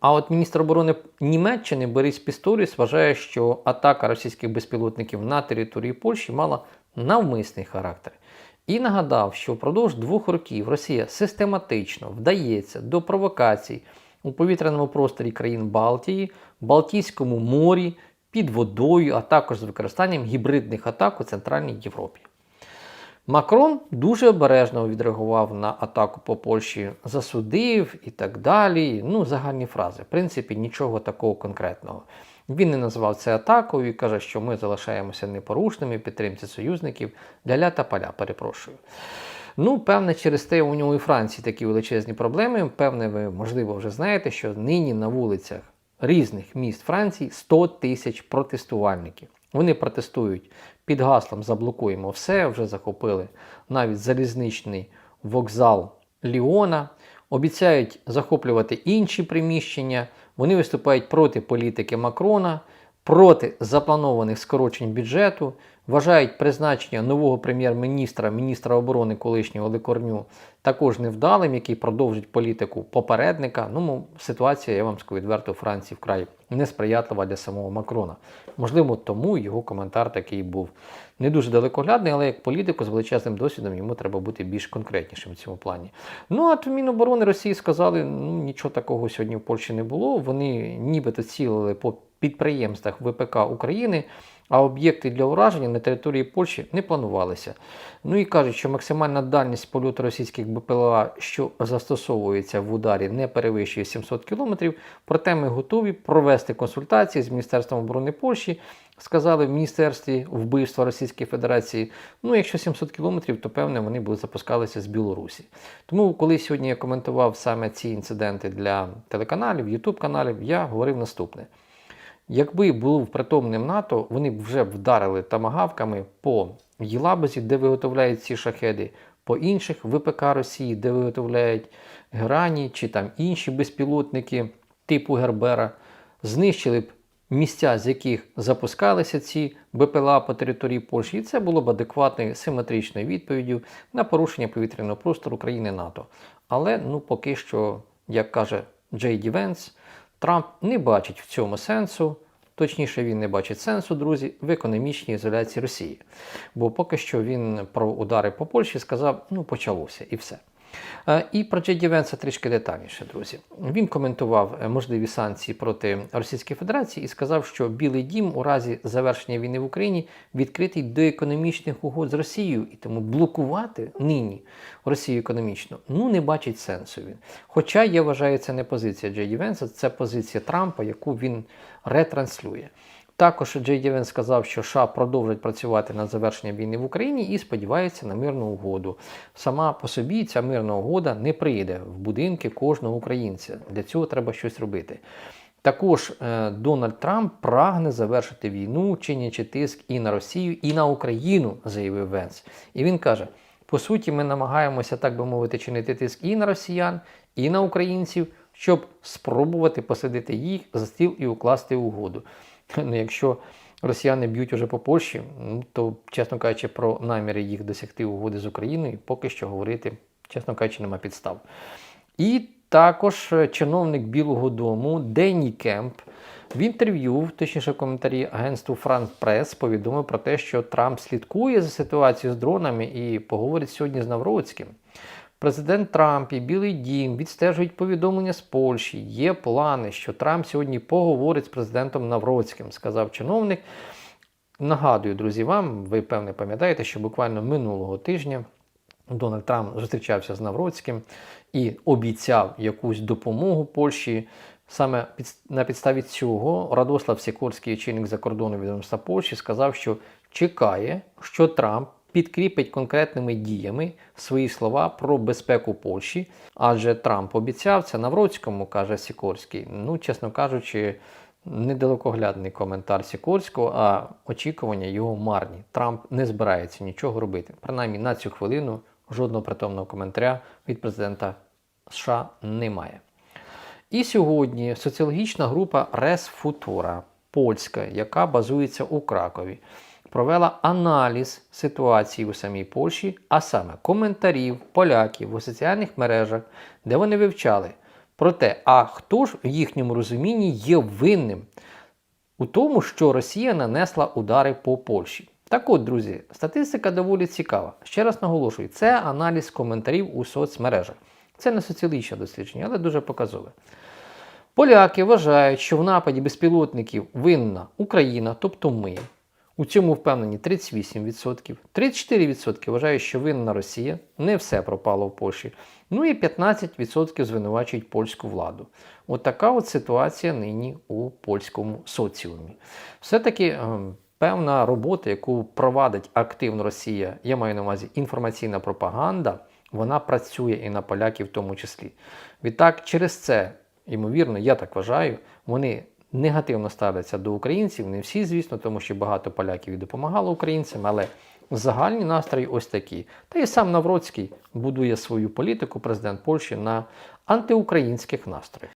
А от міністр оборони Німеччини Борис Пісторіс вважає, що атака російських безпілотників на території Польщі мала навмисний характер. І нагадав, що впродовж двох років Росія систематично вдається до провокацій у повітряному просторі країн Балтії, Балтійському морі, під водою, а також з використанням гібридних атак у Центральній Європі. Макрон дуже обережно відреагував на атаку по Польщі, засудив і так далі. Ну, загальні фрази. В принципі, нічого такого конкретного. Він не назвав це атакою і каже, що ми залишаємося непорушними в підтримці союзників ля-ля та поля, перепрошую. Ну, певне, через те у нього і Франції такі величезні проблеми. Певне, ви, можливо, вже знаєте, що нині на вулицях різних міст Франції 100 тисяч протестувальників. Вони протестують. Під гаслом Заблокуємо все, вже захопили навіть залізничний вокзал Ліона, обіцяють захоплювати інші приміщення. Вони виступають проти політики Макрона, проти запланованих скорочень бюджету, вважають призначення нового прем'єр-міністра, міністра оборони колишнього Лекорню також невдалим, який продовжить політику попередника. Ну, ситуація, я вам скажу відверто, у Франції вкрай несприятлива для самого Макрона. Можливо, тому його коментар такий був не дуже далекоглядний, але як політику з величезним досвідом йому треба бути більш конкретнішим в цьому плані. Ну а то Міноборони Росії сказали, ну нічого такого сьогодні в Польщі не було. Вони нібито цілили по підприємствах ВПК України. А об'єкти для ураження на території Польщі не планувалися. Ну і кажуть, що максимальна дальність польоту російських БПЛА, що застосовується в ударі, не перевищує 700 км. Проте ми готові провести консультації з Міністерством оборони Польщі. Сказали в Міністерстві вбивства Російської Федерації. Ну, якщо 700 кілометрів, то певне вони будуть запускалися з Білорусі. Тому, коли сьогодні я коментував саме ці інциденти для телеканалів, Ютуб каналів, я говорив наступне. Якби був притомним НАТО, вони б вже вдарили тамагавками по Єлабузі, де виготовляють ці шахеди, по інших ВПК Росії, де виготовляють Грані чи там інші безпілотники типу Гербера, знищили б місця, з яких запускалися ці БПЛА по території Польщі, і це було б адекватною симетричною відповіддю на порушення повітряного простору країни НАТО. Але ну поки що, як каже Джей Ді Трамп не бачить в цьому сенсу, точніше, він не бачить сенсу, друзі, в економічній ізоляції Росії. Бо поки що він про удари по Польщі сказав, ну почалося і все. Е, І про Джеді Венса трішки детальніше, друзі. Він коментував е, можливі санкції проти Російської Федерації і сказав, що Білий Дім у разі завершення війни в Україні відкритий до економічних угод з Росією, і тому блокувати нині Росію економічно ну не бачить сенсу він. Хоча я вважаю, це не позиція Джеді Венса, це позиція Трампа, яку він ретранслює. Також Джей Дівен сказав, що США продовжать працювати над завершенням війни в Україні і сподівається на мирну угоду. Сама по собі ця мирна угода не прийде в будинки кожного українця. Для цього треба щось робити. Також е, Дональд Трамп прагне завершити війну, чинячи тиск і на Росію, і на Україну, заявив Венс. І він каже: по суті, ми намагаємося, так би мовити, чинити тиск і на росіян, і на українців, щоб спробувати посадити їх за стіл і укласти угоду. Ну, якщо росіяни б'ють уже по Польщі, ну, то, чесно кажучи, про наміри їх досягти угоди з Україною поки що говорити, чесно кажучи, нема підстав. І також е, чиновник Білого Дому Денні Кемп в інтерв'ю, точніше в коментарі агентству France Press, повідомив про те, що Трамп слідкує за ситуацією з дронами і поговорить сьогодні з Навроцьким. Президент Трамп і Білий Дім відстежують повідомлення з Польщі. Є плани, що Трамп сьогодні поговорить з президентом Навроцьким, сказав чиновник. Нагадую, друзі, вам, ви певне пам'ятаєте, що буквально минулого тижня Дональд Трамп зустрічався з Навроцьким і обіцяв якусь допомогу Польщі. Саме на підставі цього Радослав Сікорський, очільник закордонного відомства Польщі, сказав, що чекає, що Трамп підкріпить конкретними діями свої слова про безпеку Польщі. Адже Трамп обіцяв це Навроцькому, каже Сікорський. Ну, чесно кажучи, недалекоглядний коментар Сікорського, а очікування його марні. Трамп не збирається нічого робити. Принаймні на цю хвилину жодного притомного коментаря від президента США немає. І сьогодні соціологічна група Res Futura, польська, яка базується у Кракові, провела аналіз ситуації у самій Польщі, а саме коментарів поляків у соціальних мережах, де вони вивчали про те, а хто ж в їхньому розумінні є винним у тому, що Росія нанесла удари по Польщі. Так от, друзі, статистика доволі цікава. Ще раз наголошую, це аналіз коментарів у соцмережах. Це не соціологічне дослідження, але дуже показове. Поляки вважають, що в нападі безпілотників винна Україна, тобто ми. У цьому впевнені 38%. 34% вважають, що винна Росія. Не все пропало в Польщі. Ну і 15% звинувачують польську владу. От така от ситуація нині у польському соціумі. Все-таки е, певна робота, яку провадить активно Росія, я маю на увазі інформаційна пропаганда, вона працює і на поляків в тому числі. Відтак, через це, ймовірно, я так вважаю, вони негативно ставляться до українців. Не всі, звісно, тому що багато поляків і допомагало українцям, але загальні настрої ось такі. Та і сам Навроцький будує свою політику, президент Польщі, на антиукраїнських настроях.